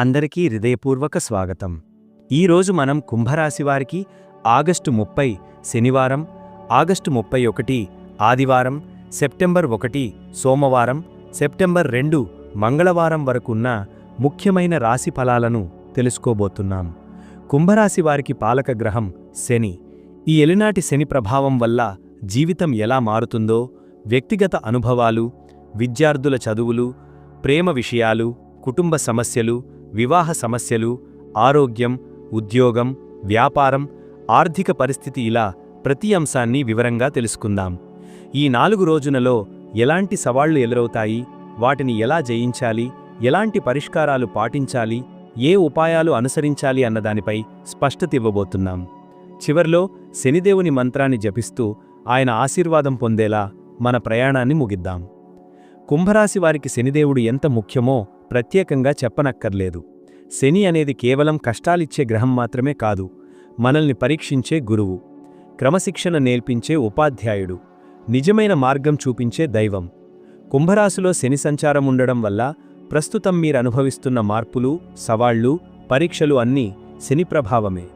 అందరికీ హృదయపూర్వక స్వాగతం. ఈరోజు మనం కుంభరాశి వారికి ఆగస్టు ముప్పై శనివారం ఆగస్టు ముప్పై ఒకటి ఆదివారం సెప్టెంబర్ ఒకటి సోమవారం సెప్టెంబర్ రెండు మంగళవారం వరకున్న ముఖ్యమైన రాశి ఫలాలను తెలుసుకోబోతున్నాం. కుంభరాశి వారికి పాలక గ్రహం శని. ఈ ఎలినాటి శని ప్రభావం వల్ల జీవితం ఎలా మారుతుందో వ్యక్తిగత అనుభవాలు విద్యార్థుల చదువులు ప్రేమ విషయాలు కుటుంబ సమస్యలు వివాహ సమస్యలు ఆరోగ్యం ఉద్యోగం వ్యాపారం ఆర్థిక పరిస్థితి ఇలా ప్రతి అంశాన్ని వివరంగా తెలుసుకుందాం. ఈ నాలుగు రోజులలో ఎలాంటి సవాళ్ళు ఎదురవుతాయి? వాటిని ఎలా జయించాలి? ఎలాంటి పరిష్కారాలు పాటించాలి? ఏ ఉపాయాలు అనుసరించాలి అన్నదానిపై స్పష్టత ఇవ్వబోతున్నాం. చివర్లో శనిదేవుని మంత్రాన్ని జపిస్తూ ఆయన ఆశీర్వాదం పొందేలా మన ప్రయాణాన్ని ముగిద్దాం. కుంభరాశి వారికి శనిదేవుడు ఎంత ముఖ్యమో ప్రత్యేకంగా చెప్పనక్కర్లేదు. శని అనేది కేవలం కష్టాలిచ్చే గ్రహం మాత్రమే కాదు మనల్ని పరీక్షించే గురువు క్రమశిక్షణ నేర్పించే ఉపాధ్యాయుడు నిజమైన మార్గం చూపించే దైవం. కుంభరాశిలో శని సంచారం ఉండడం వల్ల ప్రస్తుతం మీరనుభవిస్తున్న మార్పులు సవాళ్ళు పరీక్షలు అన్నీ శని ప్రభావమే.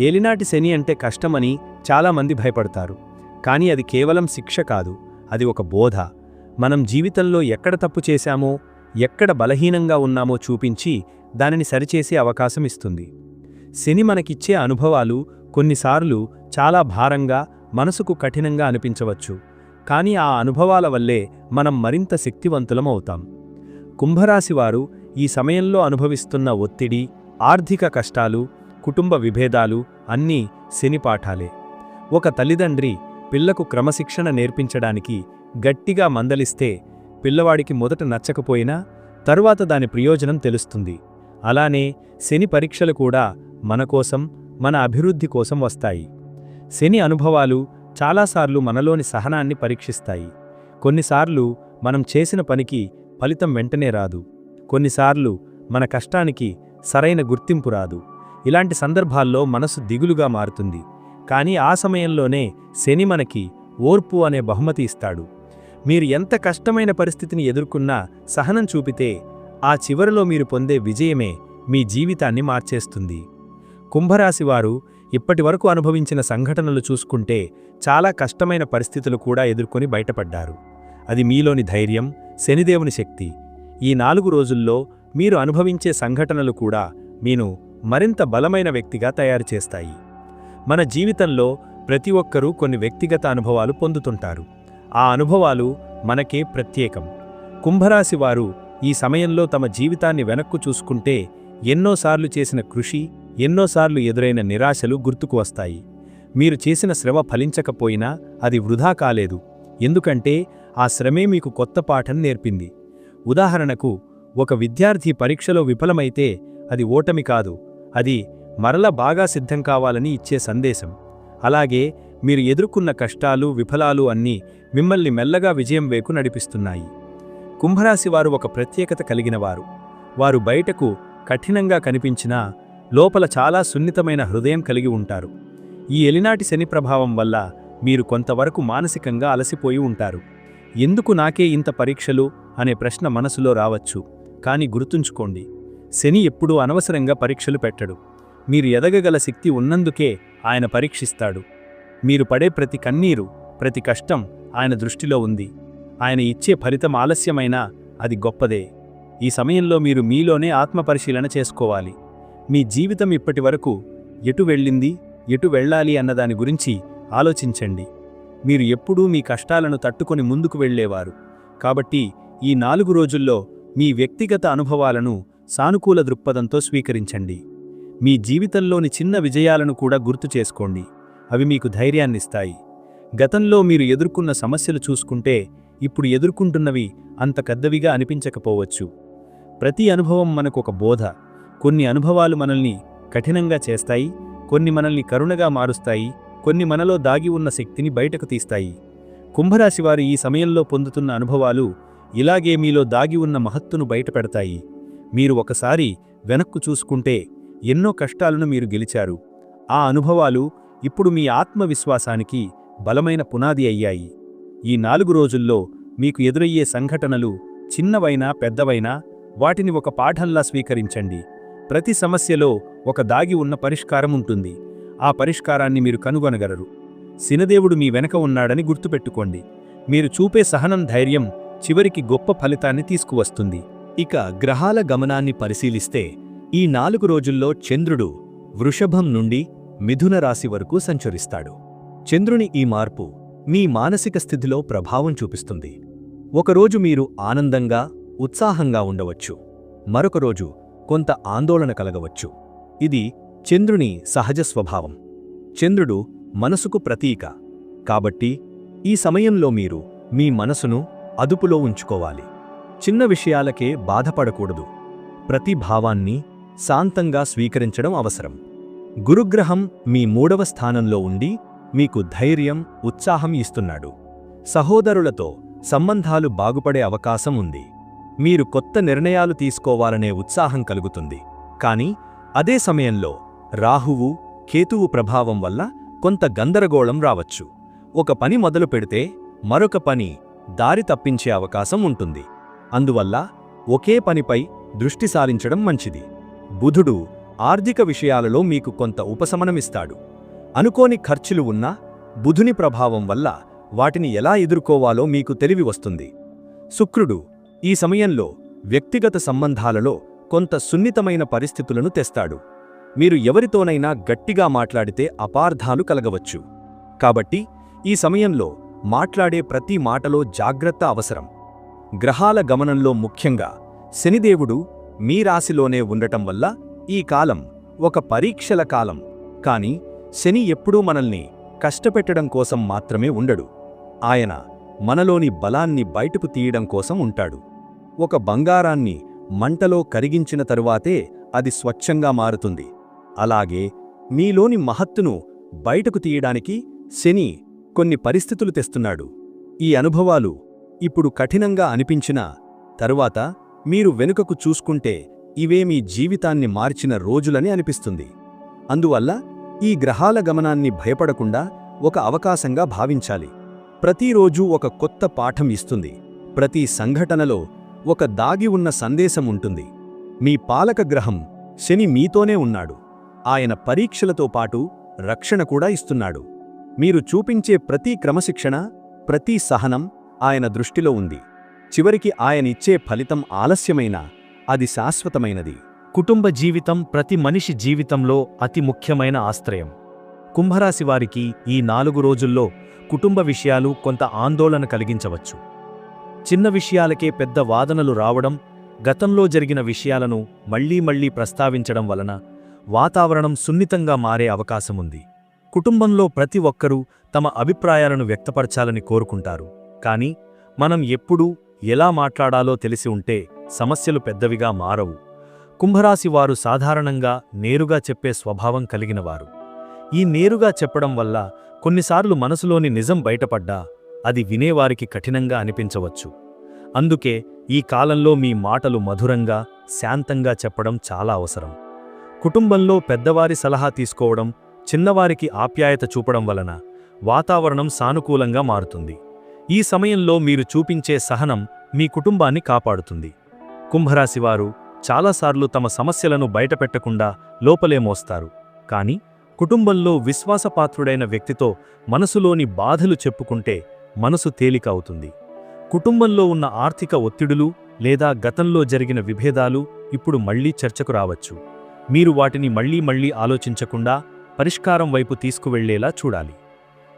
ఏలినాటి శని అంటే కష్టమని చాలామంది భయపడతారు. కానీ అది కేవలం శిక్ష కాదు అది ఒక బోధ. మనం జీవితంలో ఎక్కడ తప్పు చేశామో ఎక్కడ బలహీనంగా ఉన్నామో చూపించి దానిని సరిచేసే అవకాశం ఇస్తుంది. శని మనకిచ్చే అనుభవాలు కొన్నిసార్లు చాలా భారంగా మనసుకు కఠినంగా అనిపించవచ్చు. కానీ ఆ అనుభవాల వల్లే మనం మరింత శక్తివంతులం అవుతాం. కుంభరాశివారు ఈ సమయంలో అనుభవిస్తున్న ఒత్తిడి ఆర్థిక కష్టాలు కుటుంబ విభేదాలు అన్నీ శని పాఠాలే. ఒక తల్లిదండ్రి పిల్లకు క్రమశిక్షణ నేర్పించడానికి గట్టిగా మందలిస్తే పిల్లవాడికి మొదట నచ్చకపోయినా తరువాత దాని ప్రయోజనం తెలుస్తుంది. అలానే శని పరీక్షలు కూడా మన కోసం మన అభివృద్ధి కోసం వస్తాయి. శని అనుభవాలు చాలాసార్లు మనలోని సహనాన్ని పరీక్షిస్తాయి. కొన్నిసార్లు మనం చేసిన పనికి ఫలితం వెంటనే రాదు. కొన్నిసార్లు మన కష్టానికి సరైన గుర్తింపు రాదు. ఇలాంటి సందర్భాల్లో మనసు దిగులుగా మారుతుంది. కానీ ఆ సమయంలోనే శని మనకి ఓర్పు అనే బహుమతి ఇస్తాడు. మీరు ఎంత కష్టమైన పరిస్థితిని ఎదుర్కొన్నా సహనం చూపితే ఆ చివరిలో మీరు పొందే విజయమే మీ జీవితాన్ని మార్చేస్తుంది. కుంభరాశివారు ఇప్పటివరకు అనుభవించిన సంఘటనలు చూసుకుంటే చాలా కష్టమైన పరిస్థితులు కూడా ఎదుర్కొని బయటపడ్డారు. అది మీలోని ధైర్యం శనిదేవుని శక్తి. ఈ నాలుగు రోజుల్లో మీరు అనుభవించే సంఘటనలు కూడా మీను మరింత బలమైన వ్యక్తిగా తయారు చేస్తాయి. మన జీవితంలో ప్రతి ఒక్కరూ కొన్ని వ్యక్తిగత అనుభవాలు పొందుతుంటారు. ఆ అనుభవాలు మనకే ప్రత్యేకం. కుంభరాశి వారు ఈ సమయంలో తమ జీవితాన్ని వెనక్కు చూసుకుంటే ఎన్నోసార్లు చేసిన కృషి ఎన్నోసార్లు ఎదురైన నిరాశలు గుర్తుకు వస్తాయి. మీరు చేసిన శ్రమ ఫలించకపోయినా అది వృధా కాలేదు. ఎందుకంటే ఆ శ్రమే మీకు కొత్త పాఠం నేర్పింది. ఉదాహరణకు ఒక విద్యార్థి పరీక్షలో విఫలమైతే అది ఓటమి కాదు. అది మరల బాగా సిద్ధం కావాలని ఇచ్చే సందేశం. అలాగే మీరు ఎదుర్కొన్న కష్టాలు విఫలాలు అన్నీ మిమ్మల్ని మెల్లగా విజయం వేకు నడిపిస్తున్నాయి. కుంభరాశివారు ఒక ప్రత్యేకత కలిగినవారు వారు బయటకు కఠినంగా కనిపించినా లోపల చాలా సున్నితమైన హృదయం కలిగి ఉంటారు. ఈ ఎలినాటి శని ప్రభావం వల్ల మీరు కొంతవరకు మానసికంగా అలసిపోయి ఉంటారు. ఎందుకు నాకే ఇంత పరీక్షలు అనే ప్రశ్న మనసులో రావచ్చు. కానీ గుర్తుంచుకోండి శని ఎప్పుడూ అనవసరంగా పరీక్షలు పెట్టడు. మీరు ఎదగగల శక్తి ఉన్నందుకే ఆయన పరీక్షిస్తాడు. మీరు పడే ప్రతి కన్నీరు ప్రతి కష్టం ఆయన దృష్టిలో ఉంది. ఆయన ఇచ్చే ఫలితం ఆలస్యమైనా అది గొప్పదే. ఈ సమయంలో మీరు మీలోనే ఆత్మపరిశీలన చేసుకోవాలి. మీ జీవితం ఇప్పటి వరకు ఎటు వెళ్ళింది ఎటు వెళ్ళాలి అన్నదాని గురించి ఆలోచించండి. మీరు ఎప్పుడూ మీ కష్టాలను తట్టుకొని ముందుకు వెళ్ళేవారు. కాబట్టి ఈ నాలుగు రోజుల్లో మీ వ్యక్తిగత అనుభవాలను సానుకూల దృక్పథంతో స్వీకరించండి. మీ జీవితంలోని చిన్న విజయాలను కూడా గుర్తు చేసుకోండి. అవి మీకు ధైర్యాన్నిస్తాయి. గతంలో మీరు ఎదుర్కొన్న సమస్యలు చూసుకుంటే ఇప్పుడు ఎదుర్కొంటున్నవి అంత పెద్దవిగా అనిపించకపోవచ్చు. ప్రతి అనుభవం మనకు ఒక బోధ. కొన్ని అనుభవాలు మనల్ని కఠినంగా చేస్తాయి కొన్ని మనల్ని కరుణగా మారుస్తాయి కొన్ని మనలో దాగి ఉన్న శక్తిని బయటకు తీస్తాయి. కుంభరాశివారు ఈ సమయంలో పొందుతున్న అనుభవాలు ఇలాగే మీలో దాగి ఉన్న మహత్తును బయటపెడతాయి. మీరు ఒకసారి వెనక్కు చూసుకుంటే ఎన్నో కష్టాలను మీరు గెలిచారు. ఆ అనుభవాలు ఇప్పుడు మీ ఆత్మవిశ్వాసానికి బలమైన పునాది అయ్యాయి. ఈ నాలుగు రోజుల్లో మీకు ఎదురయ్యే సంఘటనలు చిన్నవైనా పెద్దవైనా వాటిని ఒక పాఠంలా స్వీకరించండి. ప్రతి సమస్యలో ఒక దాగి ఉన్న పరిష్కారం ఉంటుంది. ఆ పరిష్కారాన్ని మీరు కనుగొనగలరు. సినదేవుడు మీ వెనక ఉన్నాడని గుర్తుపెట్టుకోండి. మీరు చూపే సహనం ధైర్యం చివరికి గొప్ప ఫలితాన్ని తీసుకువస్తుంది. ఇక గ్రహాల గమనాన్ని పరిశీలిస్తే ఈ నాలుగు రోజుల్లో చంద్రుడు వృషభం నుండి మిథున రాశి వరకు సంచరిస్తాడు. చంద్రుని ఈ మార్పు మీ మానసిక స్థితిలో ప్రభావం చూపిస్తుంది. ఒకరోజు మీరు ఆనందంగా ఉత్సాహంగా ఉండవచ్చు. మరొక రోజు కొంత ఆందోళన కలగవచ్చు. ఇది చంద్రుని సహజ స్వభావం. చంద్రుడు మనసుకు ప్రతీక. కాబట్టి ఈ సమయంలో మీరు మీ మనసును అదుపులో ఉంచుకోవాలి. చిన్న విషయాలకే బాధపడకూడదు. ప్రతి భావాన్ని శాంతంగా స్వీకరించడం అవసరం. గురుగ్రహం మీ మూడవ స్థానంలో ఉండి మీకు ధైర్యం ఉత్సాహం ఇస్తున్నాడు. సహోదరులతో సంబంధాలు బాగుపడే అవకాశం ఉంది. మీరు కొత్త నిర్ణయాలు తీసుకోవాలనే ఉత్సాహం కలుగుతుంది. కాని అదే సమయంలో రాహువు కేతువు ప్రభావం వల్ల కొంత గందరగోళం రావచ్చు. ఒక పని మొదలు పెడితే మరొక పని దారి తప్పించే అవకాశం ఉంటుంది. అందువల్ల ఒకే పనిపై దృష్టి సారించడం మంచిది. బుధుడు ఆర్థిక విషయాలలో మీకు కొంత ఉపశమనమిస్తాడు. అనుకోని ఖర్చులు ఉన్నా బుధుని ప్రభావం వల్ల వాటిని ఎలా ఎదుర్కోవాలో మీకు తెలివి వస్తుంది. శుక్రుడు ఈ సమయంలో వ్యక్తిగత సంబంధాలలో కొంత సున్నితమైన పరిస్థితులను తెస్తాడు. మీరు ఎవరితోనైనా గట్టిగా మాట్లాడితే అపార్థాలు కలగవచ్చు. కాబట్టి ఈ సమయంలో మాట్లాడే ప్రతి మాటలో జాగ్రత్త అవసరం. గ్రహాల గమనంలో ముఖ్యంగా శనిదేవుడు మీ రాశిలోనే ఉండటం వల్ల ఈ కాలం ఒక పరీక్షల కాలం. కాని శని ఎప్పుడూ మనల్ని కష్టపెట్టడం కోసం మాత్రమే ఉండడు. ఆయన మనలోని బలాన్ని బయటకు తీయడం కోసం ఉంటాడు. ఒక బంగారాన్ని మంటలో కరిగించిన తరువాతే అది స్వచ్ఛంగా మారుతుంది. అలాగే మీలోని మహత్తును బయటకు తీయడానికి శని కొన్ని పరిస్థితులు తెస్తున్నాడు. ఈ అనుభవాలు ఇప్పుడు కఠినంగా అనిపించినా తరువాత మీరు వెనుకకు చూసుకుంటే ఇవే మీ జీవితాన్ని మార్చిన రోజులని అనిపిస్తుంది. అందువల్ల ఈ గ్రహాల గమనాన్ని భయపడకుండా ఒక అవకాశంగా భావించాలి. ప్రతిరోజూ ఒక కొత్త పాఠం ఇస్తుంది. ప్రతి సంఘటనలో ఒక దాగి ఉన్న సందేశం ఉంటుంది. మీ పాలక గ్రహం శని మీతోనే ఉన్నాడు. ఆయన పరీక్షలతో పాటు రక్షణ కూడా ఇస్తున్నాడు. మీరు చూపించే ప్రతి క్రమశిక్షణ ప్రతి సహనం ఆయన దృష్టిలో ఉంది. చివరికి ఆయనిచ్చే ఫలితం ఆలస్యమైనా అది శాశ్వతమైనది. కుటుంబ జీవితం ప్రతి మనిషి జీవితంలో అతి ముఖ్యమైన ఆశ్రయం. కుంభరాశి వారికి ఈ నాలుగు రోజుల్లో కుటుంబ విషయాలు కొంత ఆందోళన కలిగించవచ్చు. చిన్న విషయాలకే పెద్ద వాదనలు రావడం గతంలో జరిగిన విషయాలను మళ్ళీ మళ్ళీ ప్రస్తావించడం వలన వాతావరణం సున్నితంగా మారే అవకాశముంది. కుటుంబంలో ప్రతి ఒక్కరూ తమ అభిప్రాయాలను వ్యక్తపరచాలని కోరుకుంటారు. కాని మనం ఎప్పుడూ ఎలా మాట్లాడాలో తెలిసి ఉంటే సమస్యలు పెద్దవిగా మారవు. కుంభరాశి వారు సాధారణంగా నేరుగా చెప్పే స్వభావం కలిగినవారు. ఈ నేరుగా చెప్పడం వల్ల కొన్నిసార్లు మనసులోని నిజం బయటపడ్డా అది వినేవారికి కఠినంగా అనిపించవచ్చు. అందుకే ఈ కాలంలో మీ మాటలు మధురంగా శాంతంగా చెప్పడం చాలా అవసరం. కుటుంబంలో పెద్దవారి సలహా తీసుకోవడం చిన్నవారికి ఆప్యాయత చూపడం వలన వాతావరణం సానుకూలంగా మారుతుంది. ఈ సమయంలో మీరు చూపించే సహనం మీ కుటుంబాన్ని కాపాడుతుంది. కుంభరాశివారు చాలాసార్లు తమ సమస్యలను బయటపెట్టకుండా లోపలే మోస్తారు. కాని కుటుంబంలో విశ్వాసపాత్రుడైన వ్యక్తితో మనసులోని బాధలు చెప్పుకుంటే మనసు తేలిక అవుతుంది. కుటుంబంలో ఉన్న ఆర్థిక ఒత్తిడులు లేదా గతంలో జరిగిన విభేదాలు ఇప్పుడు మళ్ళీ చర్చకు రావచ్చు. మీరు వాటిని మళ్ళీ మళ్ళీ ఆలోచించకుండా పరిష్కారం వైపు తీసుకువెళ్ళేలా చూడాలి.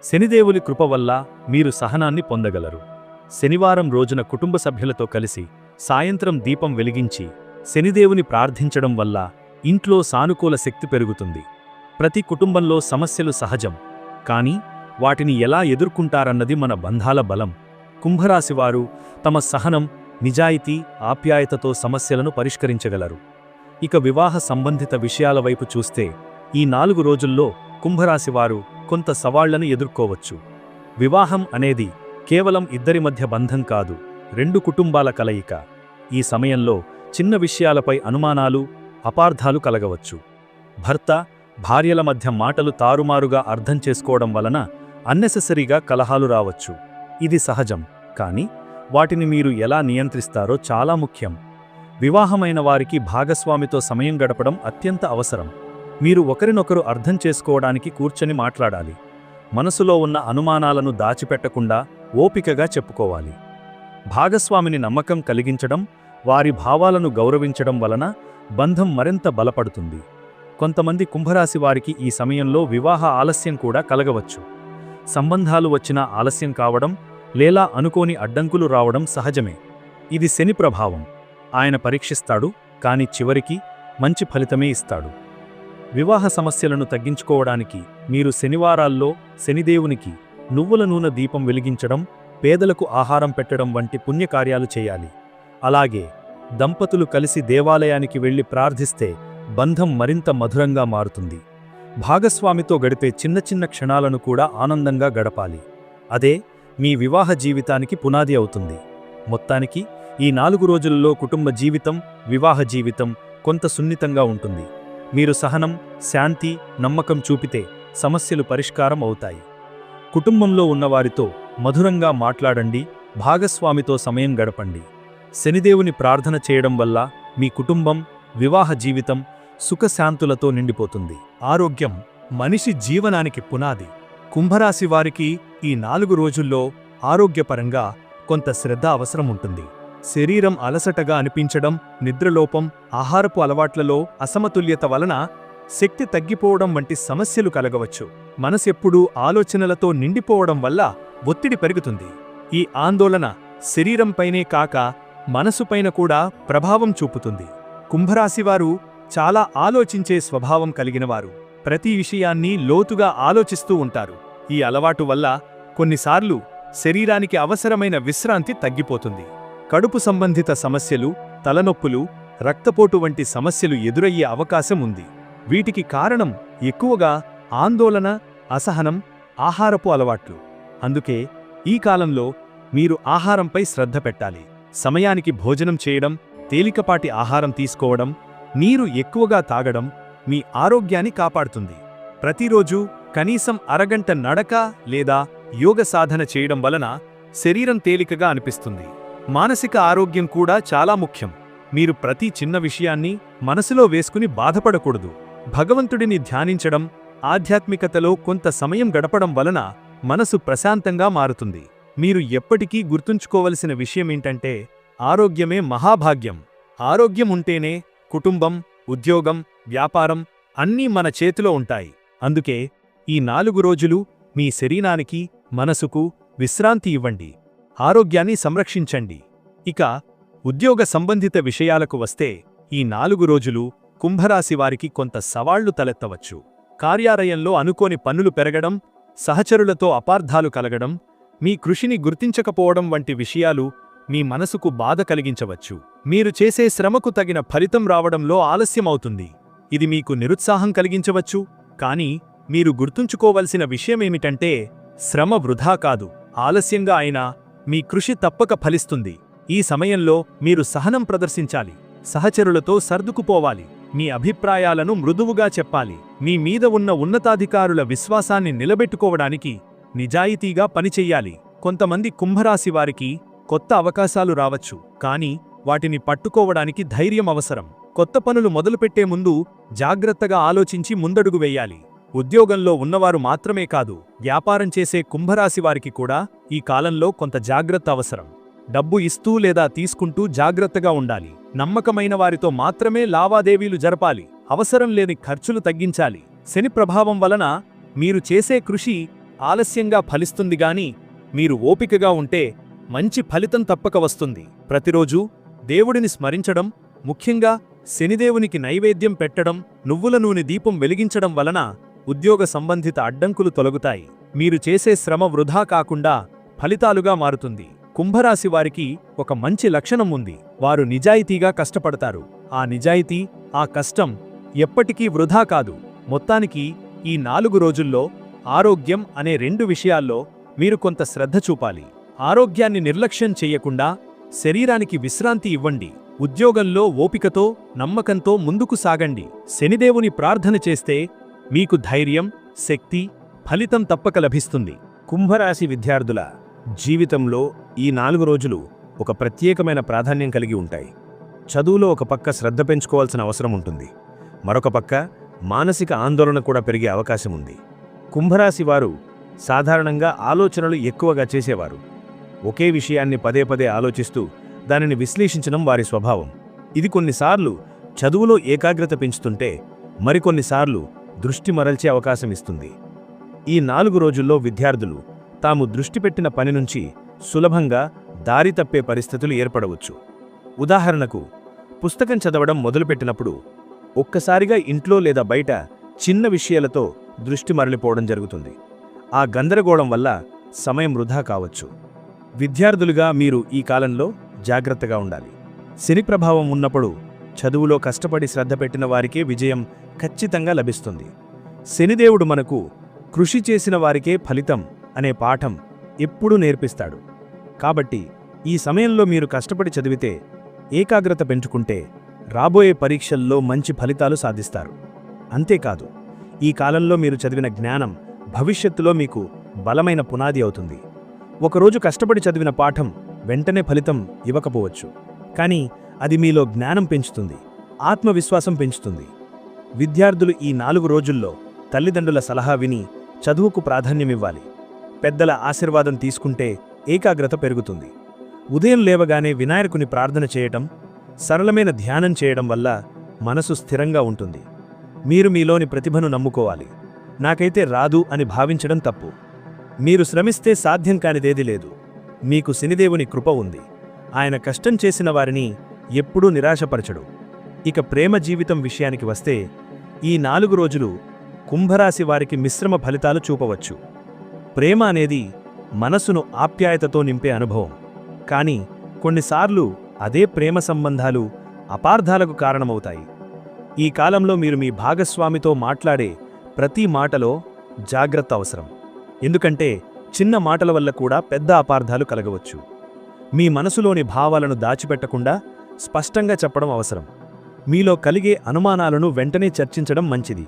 శనిదేవుని కృప వల్ల మీరు సహనాన్ని పొందగలరు. శనివారం రోజున కుటుంబ సభ్యులతో కలిసి సాయంత్రం దీపం వెలిగించి శనిదేవుని ప్రార్థించడం వల్ల ఇంట్లో సానుకూల శక్తి పెరుగుతుంది. ప్రతి కుటుంబంలో సమస్యలు సహజం. కానీ వాటిని ఎలా ఎదుర్కొంటారన్నది మన బంధాల బలం. కుంభరాశివారు తమ సహనం నిజాయితీ ఆప్యాయతతో సమస్యలను పరిష్కరించగలరు. ఇక వివాహ సంబంధిత విషయాల వైపు చూస్తే ఈ నాలుగు రోజుల్లో కుంభరాశివారు కొంత సవాళ్ళను ఎదుర్కోవచ్చు. వివాహం అనేది కేవలం ఇద్దరి మధ్య బంధం కాదు. రెండు కుటుంబాల కలయిక. ఈ సమయంలో చిన్న విషయాలపై అనుమానాలు అపార్థాలు కలగవచ్చు. భర్త భార్యల మధ్య మాటలు తారుమారుగా అర్థం చేసుకోవడం వలన అన్నెసెసరీగా కలహాలు రావచ్చు. ఇది సహజం కానీ వాటిని మీరు ఎలా నియంత్రిస్తారో చాలా ముఖ్యం. వివాహమైన వారికి భాగస్వామితో సమయం గడపడం అత్యంత అవసరం. మీరు ఒకరినొకరు అర్థం చేసుకోవడానికి కూర్చొని మాట్లాడాలి. మనసులో ఉన్న అనుమానాలను దాచిపెట్టకుండా ఓపికగా చెప్పుకోవాలి. భాగస్వామిని నమ్మకం కలిగించడం వారి భావాలను గౌరవించడం వలన బంధం మరింత బలపడుతుంది. కొంతమంది కుంభరాశి వారికి ఈ సమయంలో వివాహ ఆలస్యం కూడా కలగవచ్చు. సంబంధాలు వచ్చినా ఆలస్యం కావడం లేదా అనుకోని అడ్డంకులు రావడం సహజమే. ఇది శని ప్రభావం. ఆయన పరీక్షిస్తాడు కాని చివరికి మంచి ఫలితమే ఇస్తాడు. వివాహ సమస్యలను తగ్గించుకోవడానికి మీరు శనివారాల్లో శనిదేవునికి నువ్వుల నూనె దీపం వెలిగించడం పేదలకు ఆహారం పెట్టడం వంటి పుణ్యకార్యాలు చేయాలి. అలాగే దంపతులు కలిసి దేవాలయానికి వెళ్ళి ప్రార్థిస్తే బంధం మరింత మధురంగా మారుతుంది. భాగస్వామితో గడిపే చిన్న చిన్న క్షణాలను కూడా ఆనందంగా గడపాలి. అదే మీ వివాహ జీవితానికి పునాది అవుతుంది. మొత్తానికి ఈ నాలుగు రోజుల్లో కుటుంబ జీవితం వివాహ జీవితం కొంత సున్నితంగా ఉంటుంది. మీరు సహనం శాంతి నమ్మకం చూపితే సమస్యలు పరిష్కారం అవుతాయి. కుటుంబంలో ఉన్నవారితో మధురంగా మాట్లాడండి భాగస్వామితో సమయం గడపండి. శనిదేవుని ప్రార్థన చేయడం వల్ల మీ కుటుంబం వివాహ జీవితం సుఖశాంతులతో నిండిపోతుంది. ఆరోగ్యం మనిషి జీవనానికి పునాది. కుంభరాశి వారికి ఈ నాలుగు రోజుల్లో ఆరోగ్యపరంగా కొంత శ్రద్ధ అవసరం ఉంటుంది. శరీరం అలసటగా అనిపించడం నిద్రలోపం ఆహారపు అలవాట్లలో అసమతుల్యత వలన శక్తి తగ్గిపోవడం వంటి సమస్యలు కలగవచ్చు. మనసెప్పుడూ ఆలోచనలతో నిండిపోవడం వల్ల ఒత్తిడి పెరుగుతుంది. ఈ ఆందోళన శరీరంపైనే కాక మనసుపైన కూడా ప్రభావం చూపుతుంది. కుంభరాశివారు చాలా ఆలోచించే స్వభావం కలిగినవారు. ప్రతి విషయాన్ని లోతుగా ఆలోచిస్తూ ఉంటారు. ఈ అలవాటు వల్ల కొన్నిసార్లు శరీరానికి అవసరమైన విశ్రాంతి తగ్గిపోతుంది. కడుపు సంబంధిత సమస్యలు తలనొప్పులు రక్తపోటు వంటి సమస్యలు ఎదురయ్యే అవకాశం ఉంది. వీటికి కారణం ఎక్కువగా ఆందోళన అసహనం ఆహారపు అలవాట్లు. అందుకే ఈ కాలంలో మీరు ఆహారంపై శ్రద్ధ పెట్టాలి. సమయానికి భోజనం చేయడం తేలికపాటి ఆహారం తీసుకోవడం నీరు ఎక్కువగా తాగడం మీ ఆరోగ్యాన్ని కాపాడుతుంది. ప్రతిరోజు కనీసం అరగంట నడక లేదా యోగ సాధన చేయడం వలన శరీరం తేలికగా అనిపిస్తుంది. మానసిక ఆరోగ్యం కూడా చాలా ముఖ్యం. మీరు ప్రతి చిన్న విషయాన్ని మనసులో వేసుకుని బాధపడకూడదు. భగవంతుడిని ధ్యానించడం ఆధ్యాత్మికతలో కొంత సమయం గడపడం వలన మనసు ప్రశాంతంగా మారుతుంది. మీరు ఎప్పటికీ గుర్తుంచుకోవలసిన విషయమేంటంటే ఆరోగ్యమే మహాభాగ్యం. ఆరోగ్యం ఉంటేనే కుటుంబం ఉద్యోగం వ్యాపారం అన్నీ మన చేతిలో ఉంటాయి. అందుకే ఈ నాలుగు రోజులు మీ శరీరానికి మనసుకు విశ్రాంతి ఇవ్వండి. ఆరోగ్యాన్ని సంరక్షించండి. ఇక ఉద్యోగ సంబంధిత విషయాలకు వస్తే ఈ నాలుగు రోజులు కుంభరాశి వారికి కొంత సవాళ్ళు తలెత్తవచ్చు. కార్యాలయంలో అనుకోని పన్నులు పెరగడం సహచరులతో అపార్థాలు కలగడం మీ కృషిని గుర్తించకపోవడం వంటి విషయాలు మీ మనసుకు బాధ కలిగించవచ్చు. మీరు చేసే శ్రమకు తగిన ఫలితం రావడంలో ఆలస్యమవుతుంది. ఇది మీకు నిరుత్సాహం కలిగించవచ్చు. కానీ మీరు గుర్తుంచుకోవలసిన విషయమేమిటంటే శ్రమ వృధా కాదు. ఆలస్యంగా అయినా మీ కృషి తప్పక ఫలిస్తుంది. ఈ సమయంలో మీరు సహనం ప్రదర్శించాలి. సహచరులతో సర్దుకుపోవాలి. మీ అభిప్రాయాలను మృదువుగా చెప్పాలి. మీ మీద ఉన్న ఉన్నతాధికారుల విశ్వాసాన్ని నిలబెట్టుకోవడానికి నిజాయితీగా పనిచెయ్యాలి కొంతమంది కుంభరాశి వారికి కొత్త అవకాశాలు రావచ్చు. కానీ వాటిని పట్టుకోవడానికి ధైర్యం అవసరం. కొత్త పనులు మొదలుపెట్టే ముందు జాగ్రత్తగా ఆలోచించి ముందడుగు వేయాలి. ఉద్యోగంలో ఉన్నవారు మాత్రమే కాదు వ్యాపారం చేసే కుంభరాశి వారికి కూడా ఈ కాలంలో కొంత జాగ్రత్త అవసరం. డబ్బు ఇస్తూ లేదా తీసుకుంటూ జాగ్రత్తగా ఉండాలి. నమ్మకమైన వారితో మాత్రమే లావాదేవీలు జరపాలి. అవసరం లేని ఖర్చులు తగ్గించాలి. శని ప్రభావం వలన మీరు చేసే కృషి ఆలస్యంగా ఫలిస్తుంది గాని మీరు ఓపికగా ఉంటే మంచి ఫలితం తప్పక వస్తుంది. ప్రతిరోజూ దేవుడిని స్మరించడం ముఖ్యంగా శనిదేవునికి నైవేద్యం పెట్టడం నువ్వుల నూనె దీపం వెలిగించడం వలన ఉద్యోగ సంబంధిత అడ్డంకులు తొలగుతాయి. మీరు చేసే శ్రమ వృధా కాకుండా ఫలితాలుగా మారుతుంది. కుంభరాశి వారికి ఒక మంచి లక్షణం ఉంది. వారు నిజాయితీగా కష్టపడతారు. ఆ నిజాయితీ ఆ కష్టం ఎప్పటికీ వృధా కాదు. మొత్తానికి ఈ నాలుగు రోజుల్లో ఆరోగ్యం అనే రెండు విషయాల్లో మీరు కొంత శ్రద్ధ చూపాలి. ఆరోగ్యాన్ని నిర్లక్ష్యం చెయ్యకుండా శరీరానికి విశ్రాంతి ఇవ్వండి. ఉద్యోగంలో ఓపికతో నమ్మకంతో ముందుకు సాగండి. శనిదేవుని ప్రార్థన చేస్తే మీకు ధైర్యం శక్తి ఫలితం తప్పక లభిస్తుంది. కుంభరాశి విద్యార్థుల జీవితంలో ఈ నాలుగు రోజులు ఒక ప్రత్యేకమైన ప్రాధాన్యం కలిగి ఉంటాయి. చదువులో ఒక పక్క శ్రద్ధ పెంచుకోవాల్సిన అవసరం ఉంటుంది. మరొక పక్క మానసిక ఆందోళన కూడా పెరిగే అవకాశం ఉంది. కుంభరాశి వారు సాధారణంగా ఆలోచనలు ఎక్కువగా చేసేవారు. ఒకే విషయాన్ని పదే పదే ఆలోచిస్తూ దానిని విశ్లేషించడం వారి స్వభావం. ఇది కొన్నిసార్లు చదువులో ఏకాగ్రత పెంచుతుంటే మరికొన్నిసార్లు దృష్టి మరల్చే అవకాశం ఇస్తుంది. ఈ నాలుగు రోజుల్లో విద్యార్థులు తాము దృష్టి పెట్టిన పని నుంచి సులభంగా దారి తప్పే పరిస్థితులు ఏర్పడవచ్చు. ఉదాహరణకు పుస్తకం చదవడం మొదలుపెట్టినప్పుడు ఒక్కసారిగా ఇంట్లో లేదా బయట చిన్న విషయాలతో దృష్టి మరలిపోవడం జరుగుతుంది. ఆ గందరగోళం వల్ల సమయం వృధా కావచ్చు. విద్యార్థులుగా మీరు ఈ కాలంలో జాగ్రత్తగా ఉండాలి. శని ప్రభావం ఉన్నప్పుడు చదువులో కష్టపడి శ్రద్ధ పెట్టిన వారికే విజయం ఖచ్చితంగా లభిస్తుంది. శనిదేవుడు మనకు కృషి చేసిన వారికే ఫలితం అనే పాఠం ఎప్పుడూ నేర్పిస్తాడు. కాబట్టి ఈ సమయంలో మీరు కష్టపడి చదివితే ఏకాగ్రత పెంచుకుంటే రాబోయే పరీక్షల్లో మంచి ఫలితాలు సాధిస్తారు. అంతేకాదు ఈ కాలంలో మీరు చదివిన జ్ఞానం భవిష్యత్తులో మీకు బలమైన పునాది అవుతుంది. ఒకరోజు కష్టపడి చదివిన పాఠం వెంటనే ఫలితం ఇవ్వకపోవచ్చు. కానీ అది మీలో జ్ఞానం పెంచుతుంది ఆత్మవిశ్వాసం పెంచుతుంది. విద్యార్థులు ఈ నాలుగు రోజుల్లో తల్లిదండ్రుల సలహా విని చదువుకు ప్రాధాన్యమివ్వాలి. పెద్దల ఆశీర్వాదం తీసుకుంటే ఏకాగ్రత పెరుగుతుంది. ఉదయం లేవగానే వినాయకుని ప్రార్థన చేయటం సరళమైన ధ్యానం చేయడం వల్ల మనసు స్థిరంగా ఉంటుంది. మీరు మీలోని ప్రతిభను నమ్ముకోవాలి. నాకైతే రాదు అని భావించడం తప్పు. మీరు శ్రమిస్తే సాధ్యం కానిదేది లేదు. మీకు శనిదేవుని కృప ఉంది. ఆయన కష్టం చేసిన వారిని ఎప్పుడూ నిరాశపరచడు. ఇక ప్రేమ జీవితం విషయానికి వస్తే ఈ నాలుగు రోజులు కుంభరాశి వారికి మిశ్రమ ఫలితాలు చూపవచ్చు. ప్రేమ అనేది మనసును ఆప్యాయతతో నింపే అనుభవం. కానీ కొన్నిసార్లు అదే ప్రేమ సంబంధాలు అపార్థాలకు కారణమవుతాయి. ఈ కాలంలో మీరు మీ భాగస్వామితో మాట్లాడే ప్రతి మాటలో జాగ్రత్త అవసరం. ఎందుకంటే చిన్న మాటల వల్ల కూడా పెద్ద అపార్థాలు కలగవచ్చు. మీ మనసులోని భావాలను దాచిపెట్టకుండా స్పష్టంగా చెప్పడం అవసరం. మీలో కలిగే అనుమానాలను వెంటనే చర్చించడం మంచిది.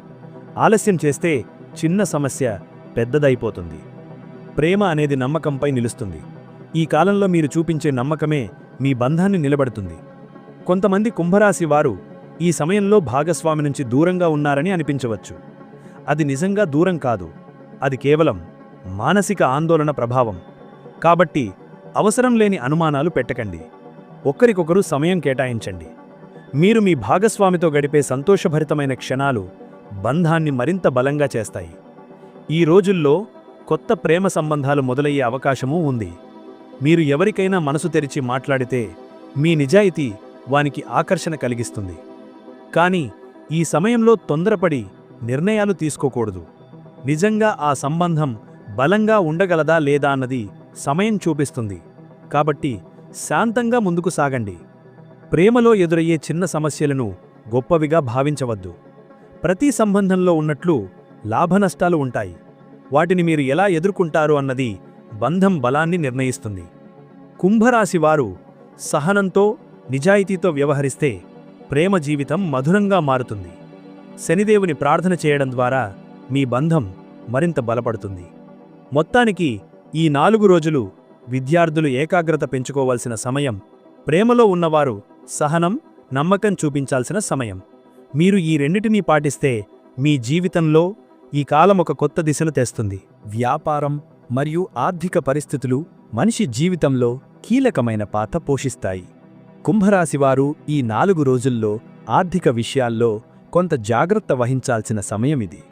ఆలస్యం చేస్తే చిన్న సమస్య పెద్దదైపోతుంది. ప్రేమ అనేది నమ్మకంపై నిలుస్తుంది. ఈ కాలంలో మీరు చూపించే నమ్మకమే మీ బంధాన్ని నిలబడుతుంది. కొంతమంది కుంభరాశి వారు ఈ సమయంలో భాగస్వామి నుంచి దూరంగా ఉన్నారని అనిపించవచ్చు. అది నిజంగా దూరం కాదు. అది కేవలం మానసిక ఆందోళన ప్రభావం. కాబట్టి అవసరం లేని అనుమానాలు పెట్టకండి. ఒకరికొకరు సమయం కేటాయించండి. మీరు మీ భాగస్వామితో గడిపే సంతోషభరితమైన క్షణాలు బంధాన్ని మరింత బలంగా చేస్తాయి. ఈ రోజుల్లో కొత్త ప్రేమ సంబంధాలు మొదలయ్యే అవకాశమూ ఉంది. మీరు ఎవరికైనా మనసు తెరిచి మాట్లాడితే మీ నిజాయితీ వానికి ఆకర్షణ కలిగిస్తుంది. కానీ ఈ సమయంలో తొందరపడి నిర్ణయాలు తీసుకోకూడదు. నిజంగా ఆ సంబంధం బలంగా ఉండగలదా లేదా అన్నది సమయం చూపిస్తుంది. కాబట్టి శాంతంగా ముందుకు సాగండి. ప్రేమలో ఎదురయ్యే చిన్న సమస్యలను గొప్పవిగా భావించవద్దు. ప్రతి సంబంధంలో ఉన్నట్లు లాభనష్టాలు ఉంటాయి. వాటిని మీరు ఎలా ఎదుర్కొంటారు అన్నది బంధం బలాన్ని నిర్ణయిస్తుంది. కుంభరాశి వారు సహనంతో నిజాయితీతో వ్యవహరిస్తే ప్రేమ జీవితం మధురంగా మారుతుంది. శనిదేవుని ప్రార్థన చేయడం ద్వారా మీ బంధం మరింత బలపడుతుంది. మొత్తానికి ఈ నాలుగు రోజులు విద్యార్థులు ఏకాగ్రత పెంచుకోవాల్సిన సమయం ప్రేమలో ఉన్నవారు సహనం నమ్మకం చూపించాల్సిన సమయం. మీరు ఈ రెండిటినీ పాటిస్తే మీ జీవితంలో ఈ కాలం ఒక కొత్త దిశను తెస్తుంది. వ్యాపారం మరియు ఆర్థిక పరిస్థితులు మనిషి జీవితంలో కీలకమైన పాత్ర పోషిస్తాయి. కుంభరాశివారు ఈ నాలుగు రోజుల్లో ఆర్థిక విషయాల్లో కొంత జాగ్రత్త వహించాల్సిన సమయమిది.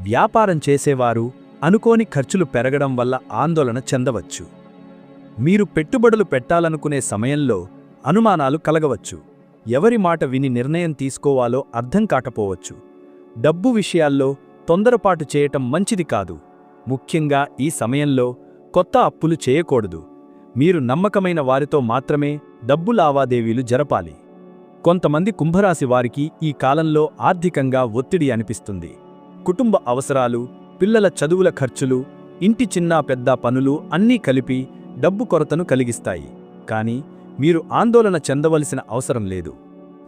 వ్యాపారం చేసేవారు అనుకోని ఖర్చులు పెరగడం వల్ల ఆందోళన చెందవచ్చు. మీరు పెట్టుబడులు పెట్టాలనుకునే సమయంలో అనుమానాలు కలగవచ్చు. ఎవరి మాట విని నిర్ణయం తీసుకోవాలో అర్థం కాకపోవచ్చు. డబ్బు విషయాల్లో తొందరపాటు చేయటం మంచిది కాదు. ముఖ్యంగా ఈ సమయంలో కొత్త అప్పులు చేయకూడదు. మీరు నమ్మకమైన వారితో మాత్రమే డబ్బు లావాదేవీలు జరపాలి. కొంతమంది కుంభరాశి వారికి ఈ కాలంలో ఆర్థికంగా ఒత్తిడి అనిపిస్తుంది. కుటుంబ అవసరాలు పిల్లల చదువుల ఖర్చులు ఇంటి చిన్న పెద్ద పనులు అన్నీ కలిపి డబ్బు కొరతను కలిగిస్తాయి. కానీ మీరు ఆందోళన చెందవలసిన అవసరం లేదు.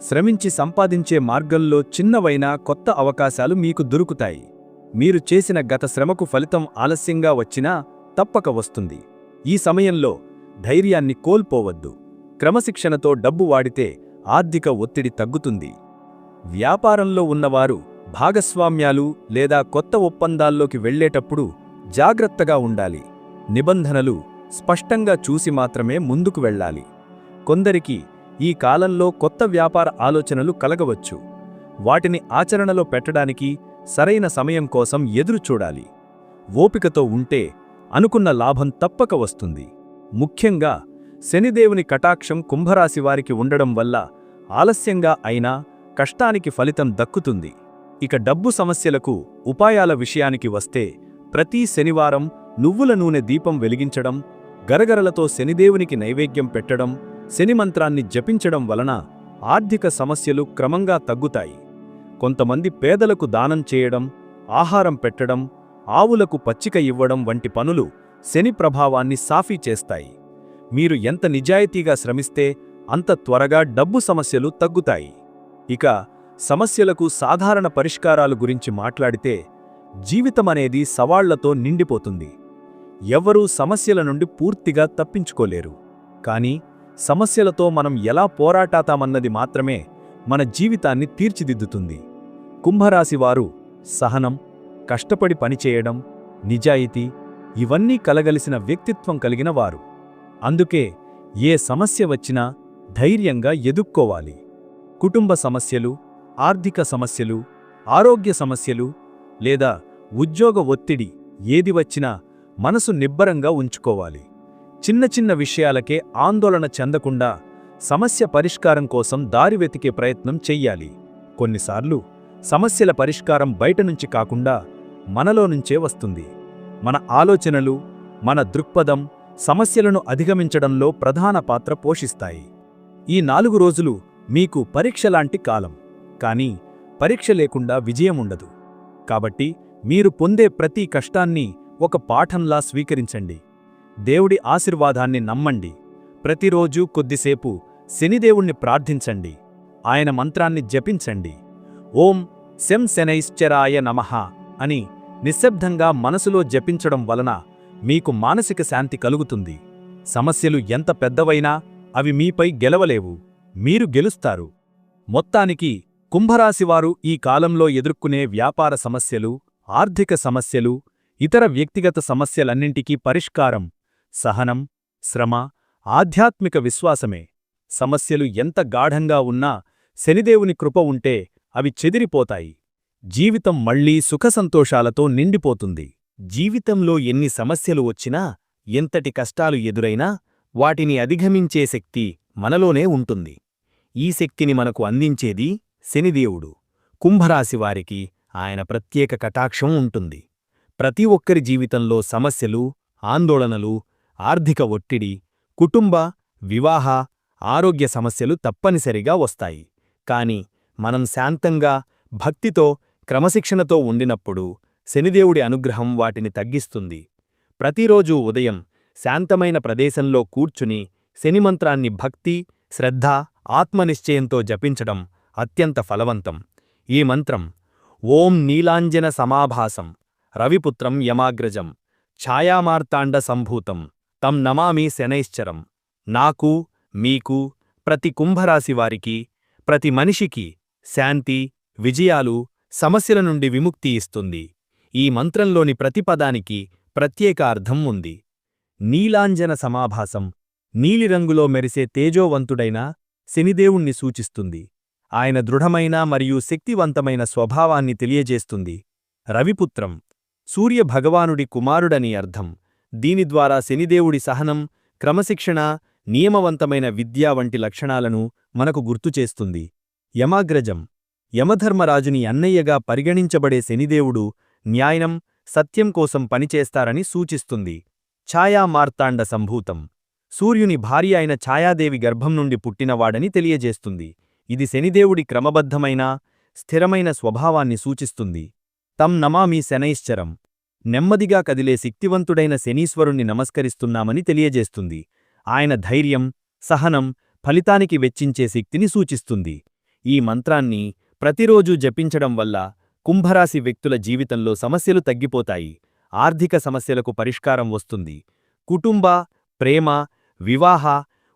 శ్రమించి సంపాదించే మార్గంలో చిన్నవైన కొత్త అవకాశాలు మీకు దొరుకుతాయి. మీరు చేసిన గత శ్రమకు ఫలితం ఆలస్యంగా వచ్చినా తప్పక వస్తుంది. ఈ సమయంలో ధైర్యాన్ని కోల్పోవద్దు. క్రమశిక్షణతో డబ్బు వాడితే ఆర్థిక ఒత్తిడి తగ్గుతుంది. వ్యాపారంలో ఉన్నవారు భాగస్వామ్యాలు లేదా కొత్త ఒప్పందాల్లోకి వెళ్ళేటప్పుడు జాగ్రత్తగా ఉండాలి. నిబంధనలు స్పష్టంగా చూసి మాత్రమే ముందుకు వెళ్ళాలి. కొందరికి ఈ కాలంలో కొత్త వ్యాపార ఆలోచనలు కలగవచ్చు. వాటిని ఆచరణలో పెట్టడానికి సరైన సమయం కోసం ఎదురుచూడాలి ఓపికతో ఉంటే అనుకున్న లాభం తప్పక వస్తుంది. ముఖ్యంగా శనిదేవుని కటాక్షం కుంభరాశి వారికి ఉండడం వల్ల ఆలస్యంగా అయినా కష్టానికి ఫలితం దక్కుతుంది. ఇక డబ్బు సమస్యలకు ఉపాయాల విషయానికి వస్తే ప్రతి శనివారం నువ్వుల నూనె దీపం వెలిగించడం గరగరలతో శనిదేవునికి నైవేద్యం పెట్టడం శని మంత్రాన్ని జపించడం వలన ఆర్థిక సమస్యలు క్రమంగా తగ్గుతాయి. కొంతమంది పేదలకు దానం చేయడం ఆహారం పెట్టడం ఆవులకు పచ్చిక ఇవ్వడం వంటి పనులు శని ప్రభావాన్ని సాఫీ చేస్తాయి. మీరు ఎంత నిజాయితీగా శ్రమిస్తే అంత త్వరగా డబ్బు సమస్యలు తగ్గుతాయి. ఇక సమస్యలకు సాధారణ పరిష్కారాలు గురించి మాట్లాడితే జీవితమనేది సవాళ్ళతో నిండిపోతుంది. ఎవ్వరూ సమస్యల నుండి పూర్తిగా తప్పించుకోలేరు. కానీ సమస్యలతో మనం ఎలా పోరాటాతామన్నది మాత్రమే మన జీవితాన్ని తీర్చిదిద్దుతుంది. కుంభరాశివారు సహనం కష్టపడి పనిచేయడం నిజాయితీ ఇవన్నీ కలగలిసిన వ్యక్తిత్వం కలిగిన వారు. అందుకే ఏ సమస్య వచ్చినా ధైర్యంగా ఎదుక్కోవాలి కుటుంబ సమస్యలు ఆర్థిక సమస్యలు ఆరోగ్య సమస్యలు లేదా ఉద్యోగ ఒత్తిడి ఏది వచ్చినా మనసు నిబ్బరంగా ఉంచుకోవాలి. చిన్న చిన్న విషయాలకే ఆందోళన చెందకుండా సమస్య పరిష్కారం కోసం దారి వెతికే ప్రయత్నం చెయ్యాలి. కొన్నిసార్లు సమస్యల పరిష్కారం బయట నుంచి కాకుండా మనలో నుంచే వస్తుంది. మన ఆలోచనలు మన దృక్పథం సమస్యలను అధిగమించడంలో ప్రధాన పాత్ర పోషిస్తాయి. ఈ నాలుగు రోజులు మీకు పరీక్షలాంటి కాలం. కానీ పరీక్ష లేకుండా విజయం ఉండదు. కాబట్టి మీరు పొందే ప్రతి కష్టాన్ని ఒక పాఠంలా స్వీకరించండి. దేవుడి ఆశీర్వాదాన్ని నమ్మండి. ప్రతిరోజూ కొద్దిసేపు శనిదేవుణ్ణి ప్రార్థించండి. ఆయన మంత్రాన్ని జపించండి. ఓం శం శనైశ్చరాయ నమః అని నిశ్శబ్దంగా మనసులో జపించడం వలన మీకు మానసిక శాంతి కలుగుతుంది. సమస్యలు ఎంత పెద్దవైనా అవి మీపై గెలవలేవు. మీరు గెలుస్తారు. మొత్తానికి కుంభరాశివారు ఈ కాలంలో ఎదుర్కొనే వ్యాపార సమస్యలు ఆర్థిక సమస్యలు ఇతర వ్యక్తిగత సమస్యలన్నింటికీ పరిష్కారం సహనం శ్రమ ఆధ్యాత్మిక విశ్వాసమే. సమస్యలు ఎంత గాఢంగా ఉన్నా శనిదేవుని కృప ఉంటే అవి చెదిరిపోతాయి. జీవితం మళ్ళీ సుఖసంతోషాలతో నిండిపోతుంది. జీవితంలో ఎన్ని సమస్యలు వచ్చినా ఎంతటి కష్టాలు ఎదురైనా వాటిని అధిగమించే శక్తి మనలోనే ఉంటుంది. ఈ శక్తిని మనకు అందించేది శనిదేవుడు. కుంభరాశివారికి ఆయన ప్రత్యేక కటాక్షం ఉంటుంది. ప్రతి ఒక్కరి జీవితంలో సమస్యలు ఆందోళనలు ఆర్థిక ఒత్తిడి కుటుంబ వివాహ ఆరోగ్య సమస్యలు తప్పనిసరిగా వస్తాయి. కాని మనం శాంతంగా భక్తితో క్రమశిక్షణతో ఉండినప్పుడు శనిదేవుడి అనుగ్రహం వాటిని తగ్గిస్తుంది. ప్రతిరోజూ ఉదయం శాంతమైన ప్రదేశంలో కూర్చుని శనిమంత్రాన్ని భక్తి శ్రద్ధ ఆత్మనిశ్చయంతో జపించడం అత్యంత ఫలవంతం. ఈ మంత్రం ఓం నీలాంజన సమాభాసం రవిపుత్రం యమాగ్రజం ఛాయామార్తాండ సంభూతం తం నమామి శనైశ్చరం. నాకు మీకు ప్రతి కుంభరాశివారికి ప్రతి మనిషికి శాంతి విజయాలు సమస్యల నుండి విముక్తి ఇస్తుంది. ఈ మంత్రంలోని ప్రతి పదానికి ప్రత్యేక అర్థం ఉంది. నీలాంజన సమాభాసం నీలిరంగులో మెరిసే తేజోవంతుడైన శనిదేవుణ్ణి సూచిస్తుంది. ఆయన దృఢమైన మరియు శక్తివంతమైన స్వభావాన్ని తెలియజేస్తుంది. రవిపుత్రం సూర్యభగవానుడి కుమారుడని అర్థం. దీని ద్వారా శనిదేవుడి సహనం క్రమశిక్షణ నియమవంతమైన విద్య వంటి లక్షణాలను మనకు గుర్తుచేస్తుంది యమాగ్రజం. యమధర్మరాజుని అన్నయ్యగా పరిగణించబడే శనిదేవుడు న్యాయం సత్యం కోసం పనిచేస్తారని సూచిస్తుంది. ఛాయామార్తాండ సంభూతం. సూర్యుని భార్య అయిన ఛాయాదేవి గర్భం నుండి పుట్టినవాడని తెలియజేస్తుంది. ఇది శనిదేవుడి క్రమబద్ధమైన స్థిరమైన స్వభావాన్ని సూచిస్తుంది. తం నమామి శనైశ్చరం. నెమ్మదిగా కదిలే శక్తివంతుడైన శనీశ్వరుణ్ణి నమస్కరిస్తున్నామని తెలియజేస్తుంది. ఆయన ధైర్యం సహనం ఫలితానికి వెచ్చించే శక్తిని సూచిస్తుంది. ఈ మంత్రాన్ని ప్రతిరోజూ జపించడం వల్ల కుంభరాశి వ్యక్తుల జీవితంలో సమస్యలు తగ్గిపోతాయి. ఆర్థిక సమస్యలకు పరిష్కారం వస్తుంది. కుటుంబ ప్రేమ వివాహ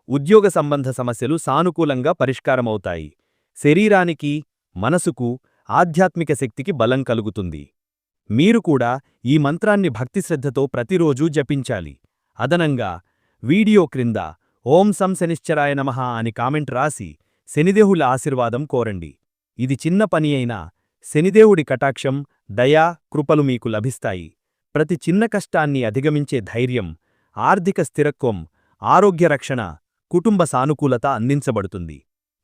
ఉద్యోగ సంబంధ సమస్యలు సానుకూలంగా పరిష్కారమవుతాయి. శరీరానికి మనసుకు ఆధ్యాత్మిక శక్తికి బలం కలుగుతుంది. మీరు కూడా ఈ మంత్రాన్ని భక్తిశ్రద్ధతో ప్రతిరోజూ జపించాలి. అదనంగా వీడియో క్రింద ఓం సం శనిశ్చరాయ నమః అని కామెంట్ రాసి శనిదేవుల ఆశీర్వాదం కోరండి. ఇది చిన్న పని అయినా శనిదేవుడి కటాక్షం దయా కృపలు మీకు లభిస్తాయి. ప్రతి చిన్న కష్టాన్ని అధిగమించే ధైర్యం ఆర్థిక స్థిరత్వం ఆరోగ్య రక్షణ కుటుంబ సానుకూలత అందించబడుతుంది.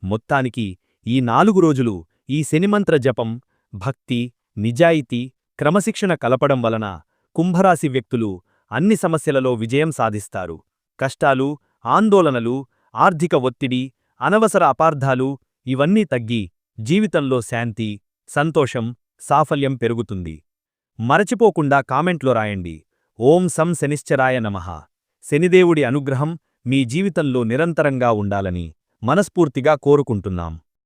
మొత్తానికి ఈ నాలుగు రోజులు ఈ శనిమంత్ర జపం భక్తి నిజాయితీ క్రమశిక్షణ కలపడం వలన కుంభరాశి వ్యక్తులు అన్ని సమస్యలలో విజయం సాధిస్తారు. కష్టాలు ఆందోళనలు ఆర్థిక ఒత్తిడి అనవసర అపార్థాలు ఇవన్నీ తగ్గి జీవితంలో శాంతి సంతోషం సాఫల్యం పెరుగుతుంది. మరచిపోకుండా కామెంట్లో రాయండి. ఓం సం శనిశ్చరాయ నమః. శనిదేవుడి అనుగ్రహం మీ జీవితంలో నిరంతరంగా ఉండాలని మనస్ఫూర్తిగా కోరుకుంటున్నాం.